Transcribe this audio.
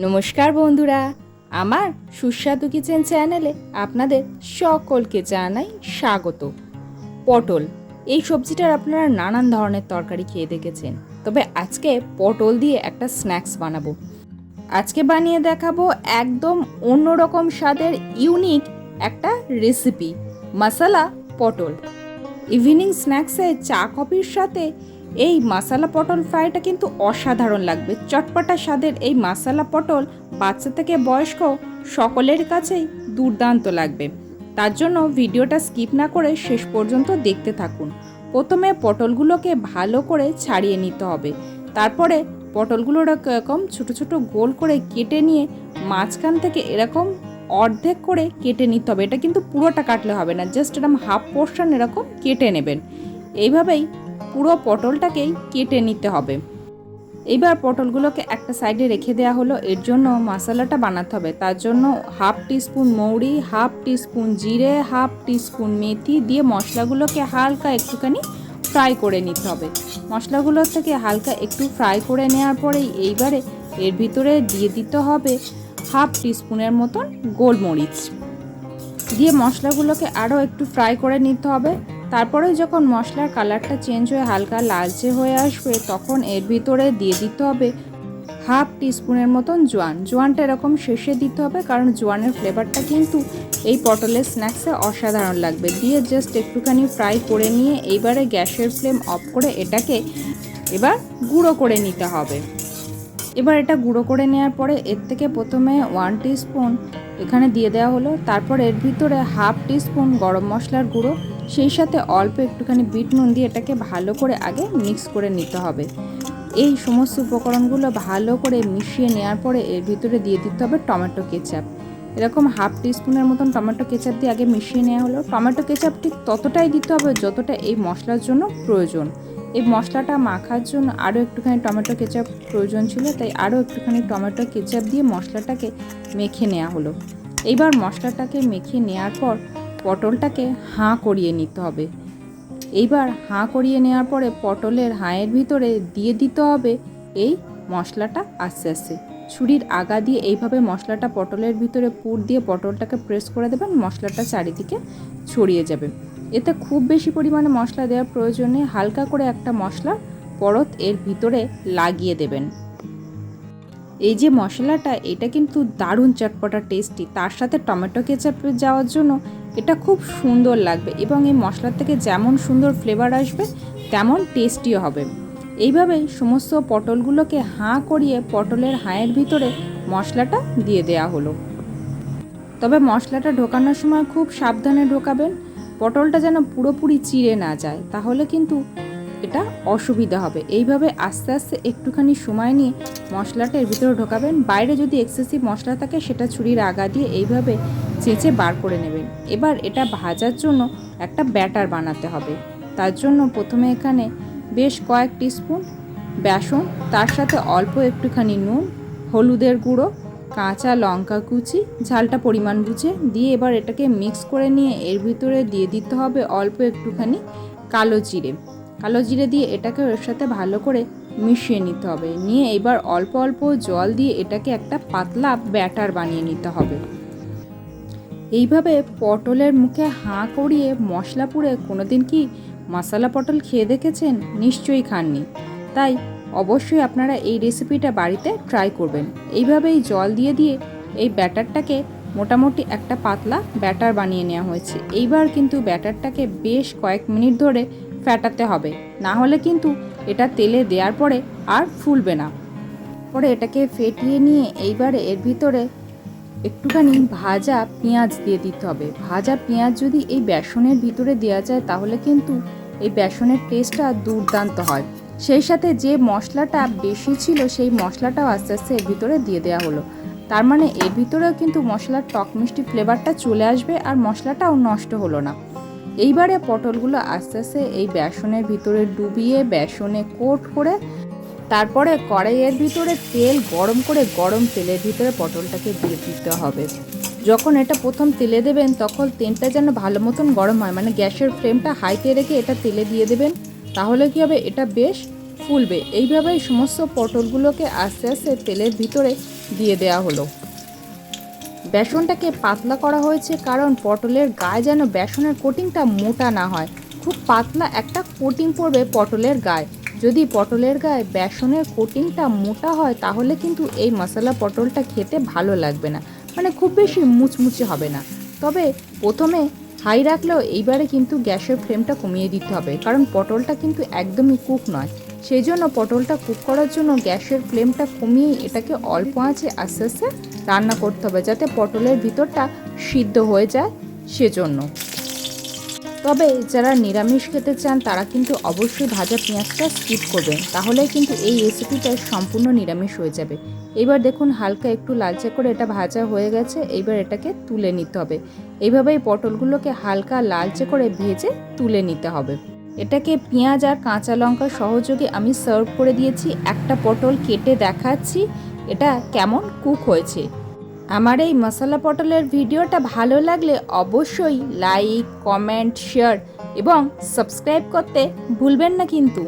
নমস্কার বন্ধুরা, আমার সুস্বাদু কিচেন চ্যানেলে আপনাদের সকলকে জানাই স্বাগত। পটল, এই সবজিটার আপনারা নানান ধরনের তরকারি খেয়ে দেখেছেন, তবে আজকে পটল দিয়ে একটা স্ন্যাক্স বানাবো। আজকে বানিয়ে দেখাবো একদম অন্যরকম স্বাদের ইউনিক একটা রেসিপি, মশালা পটল। ইভিনিং স্ন্যাক্সে চা কফির সাথে এই মশালা পটল ফ্রাইটা কিন্তু অসাধারণ লাগবে। চটপটা স্বাদের এই মশালা পটল বাচ্চা থেকে বয়স্ক সকলের কাছেই দুর্দান্ত লাগবে। তার জন্য ভিডিওটা স্কিপ না করে শেষ পর্যন্ত দেখতে থাকুন। প্রথমে পটলগুলোকে ভালো করে ছাড়িয়ে নিতে হবে। তারপরে পটলগুলো এরকম ছোটো ছোটো গোল করে কেটে নিয়ে মাঝখান থেকে এরকম অর্ধেক করে কেটে নিতে হবে। এটা কিন্তু পুরোটা কাটলে হবে না জাস্ট এরকম হাফ পোর্শন এরকম কেটে নেবেন। এইভাবেই পুরো পটলটাকেই কেটে নিতে হবে। এইবার পটলগুলোকে একটা সাইডে রেখে দেওয়া হলো। এর জন্য মশলাটা বানাতে হবে। তার জন্য হাফ টিস্পুন মৌরি, হাফ টিস্পুন জিরে, হাফ টিস্পুন মেথি দিয়ে মশলাগুলোকে হালকা একটুখানি ফ্রাই করে নিতে হবে। মশলাগুলোর থেকে হালকা একটু ফ্রাই করে নেওয়ার পরেই এইবারে এর ভিতরে দিয়ে দিতে হবে হাফ টিস্পুনের মতন গোলমরিচ। দিয়ে মশলাগুলোকে আরও একটু ফ্রাই করে নিতে হবে। তারপরে যখন মশলার কালারটা চেঞ্জ হয়ে হালকা লালচে হয়ে আসবে, তখন এর ভিতরে দিয়ে দিতে হবে হাফ টিস্পুনের মতন জোয়ান। জোয়ানটা এরকম শেষে দিতে হবে, কারণ জোয়ানের ফ্লেভারটা কিন্তু এই পটলের স্ন্যাক্সে অসাধারণ লাগবে। দিয়ে জাস্ট একটুখানি ফ্রাই করে নিয়ে এইবারে গ্যাসের ফ্লেম অফ করে এটাকে এবার গুঁড়ো করে নিতে হবে। এবার এটা গুঁড়ো করে নেওয়ার পরে এর থেকে প্রথমে ওয়ান স্পুন এখানে দিয়ে দেওয়া হলো, তারপর এর ভিতরে হাফ স্পুন গরম মশলার গুঁড়ো সেই সাথে অল্প একটুখানি বিট নুন দিয়ে এটাকে ভালো করে আগে মিক্স করে নিতে হবে। এই সমস্ত উপকরণগুলো ভালো করে মিশিয়ে নেওয়ার পরে এর ভিতরে দিয়ে দিতে হবে টমেটো কেচাপ। এরকম হাফ টিস্পুনের মতন টমেটো কেচাপ দিয়ে আগে মিশিয়ে নেওয়া হলো। টমেটো কেচাপ ঠিক ততটাই দিতে হবে যতটা এই মশলার জন্য প্রয়োজন। এই মশলাটা মাখার জন্য আরও একটুখানি টমেটো কেচাপ প্রয়োজন ছিল, তাই আরও একটুখানি টমেটো কেচাপ দিয়ে মশলাটাকে মেখে নেওয়া হলো। এইবার মশলাটাকে মেখে নেওয়ার পর পটলটাকে হাঁ করিয়ে নিতে হবে। এইবার হাঁ করিয়ে নেওয়ার পরে পটলের হাঁয়ের ভিতরে দিয়ে দিতে হবে এই মশলাটা আস্তে আস্তে। ছুরির আগা দিয়ে এইভাবে মশলাটা পটলের ভিতরে পুর দিয়ে পটলটাকে প্রেস করে দেবেন, মশলাটা চারিদিকে ছড়িয়ে যাবে। এতে খুব বেশি পরিমাণে মশলা দেওয়ার প্রয়োজনে হালকা করে একটা মশলা পরত এর ভিতরে লাগিয়ে দেবেন। এই যে মশলাটা, এটা কিন্তু দারুণ চটপটা টেস্টি তার সাথে টমেটো কেচাপ যাওয়ার জন্য এটা খুব সুন্দর লাগবে এবং এই মশলার থেকে যেমন সুন্দর ফ্লেভার আসবে, তেমন টেস্টিও হবে। এইভাবেই সমস্ত পটলগুলোকে হাঁ করিয়ে পটলের হাঁয়ের ভিতরে মশলাটা দিয়ে দেয়া হলো। তবে মশলাটা ঢোকানোর সময় খুব সাবধানে ঢোকাবেন। পটলটা যেন পুরোপুরি চিড়ে না যায়, তাহলে কিন্তু এটা অসুবিধা হবে। এইভাবে আস্তে আস্তে একটুখানি সময় নিয়ে মশলাটা এর ভিতরে ঢোকাবেন। বাইরে যদি এক্সেসিভ মশলা থাকে, সেটা ছুরির আগা দিয়ে এইভাবে চেঁচে বার করে নেবেন এবার এটা ভাজার জন্য একটা ব্যাটার বানাতে হবে। তার জন্য প্রথমে এখানে বেশ কয়েক স্পুন বেসন, তার সাথে অল্প একটুখানি নুন, হলুদের গুঁড়ো, কাঁচা লঙ্কা কুচি, ঝালটা পরিমাণ বুঝে দিয়ে এবার এটাকে মিক্স করে নিয়ে এর ভিতরে দিয়ে দিতে হবে অল্প একটুখানি কালো জিরে। কালো জিরে দিয়ে এটাকে ওর সাথে ভালো করে মিশিয়ে নিতে হবে। নিয়ে এবার অল্প অল্প জল দিয়ে এটাকে একটা পাতলা ব্যাটার বানিয়ে নিতে হবে। এইভাবে পটলের মুখে হাঁ করিয়ে মশলা পুড়ে কোনোদিন কি মশলা পটল খেয়ে দেখেছেন? নিশ্চয়ই খাননি। তাই অবশ্যই আপনারা এই রেসিপিটা বাড়িতে ট্রাই করবেন। এইভাবেই জল দিয়ে দিয়ে এই ব্যাটারটাকে মোটামুটি একটা পাতলা ব্যাটার বানিয়ে নেওয়া হয়েছে। এইবার কিন্তু ব্যাটারটাকে বেশ কয়েক মিনিট ধরে ফ্যাটাতে হবে। না হলে কিন্তু এটা তেলে দেওয়ার পরে আর ফুলবে না। পরে এটাকে ফেটিয়ে নিয়ে এইবারে এর ভিতরে একটুখানি ভাজা পেঁয়াজ দিয়ে দিতে হবে। ভাজা পেঁয়াজ যদি এই বেসনের ভিতরে দেওয়া যায়, তাহলে কিন্তু এই বেসনের টেস্টটা দুর্দান্ত হয়। সেই সাথে যে মশলাটা বেশি ছিল, সেই মশলাটাও আস্তে আস্তে এর ভিতরে দিয়ে দেওয়া হলো। তার মানে এর ভিতরেও কিন্তু মশলার টক মিষ্টি ফ্লেভারটা চলে আসবে আর মশলাটাও নষ্ট হলো না। এইবারে পটলগুলো আস্তে আস্তে এই বেসনের ভিতরে ডুবিয়ে, বেসনে কোট করে তারপরে কড়াইয়ের ভিতরে তেল গরম করে গরম তেলের ভিতরে পটলটাকে দিয়ে দিতে হবে। যখন এটা প্রথম তেলে দেবেন, তখন তেলটা যেন ভালো মতন গরম হয় মানে গ্যাসের ফ্লেমটা হাইতে রেখে এটা তেলে দিয়ে দেবেন। তাহলে কি হবে? এটা বেশ ফুলবে। এইভাবেই সমস্ত পটলগুলোকে আস্তে আস্তে তেলের ভিতরে দিয়ে দেওয়া হলো। বেসনটাকে পাতলা করা হয়েছে কারণ পটলের গায়ে যেন বেসনের কোটিংটা মোটা না হয়। খুব পাতলা একটা কোটিং পড়বে পটলের গায়ে। যদি পটলের গায়ে বেসনের কোটিংটা মোটা হয়, তাহলে কিন্তু এই মশলা পটলটা খেতে ভালো লাগবে না। মানে খুব বেশি মুচমুচে হবে না। তবে প্রথমে হাই রাখলেও এইবারে কিন্তু গ্যাসের ফ্লেমটা কমিয়ে দিতে হবে। কারণ পটলটা কিন্তু একদমই কুক নয়। সেই জন্য পটলটা কুক করার জন্য গ্যাসের ফ্লেমটা কমিয়ে এটাকে অল্প আঁচে আস্তে আস্তে রান্না করতে হবে, যাতে পটলের ভিতরটা সিদ্ধ হয়ে যায় সেজন্য। তবে যারা নিরামিষ খেতে চান, তারা কিন্তু অবশ্যই ভাজা পেঁয়াজটা স্কিপ করবেন। তাহলে কিন্তু এই রেসিপিটা সম্পূর্ণ নিরামিষ হয়ে যাবে। এবার দেখুন, হালকা একটু লালচে করে এটা ভাজা হয়ে গেছে। এইবার এটাকে তুলে নিতে হবে। এইভাবেই পটলগুলোকে হালকা লালচে করে ভেজে তুলে নিতে হবে। এটাকে পেঁয়াজ আর কাঁচা লঙ্কা সহযোগে আমি সার্ভ করে দিয়েছি। একটা পটল কেটে দেখাচ্ছি। এটা কেমন কুক হয়েছে। আমার এই মশলা পটলের ভিডিওটা ভালো লাগলে অবশ্যই লাইক, কমেন্ট, শেয়ার এবং সাবস্ক্রাইব করতে ভুলবেন না কিন্তু।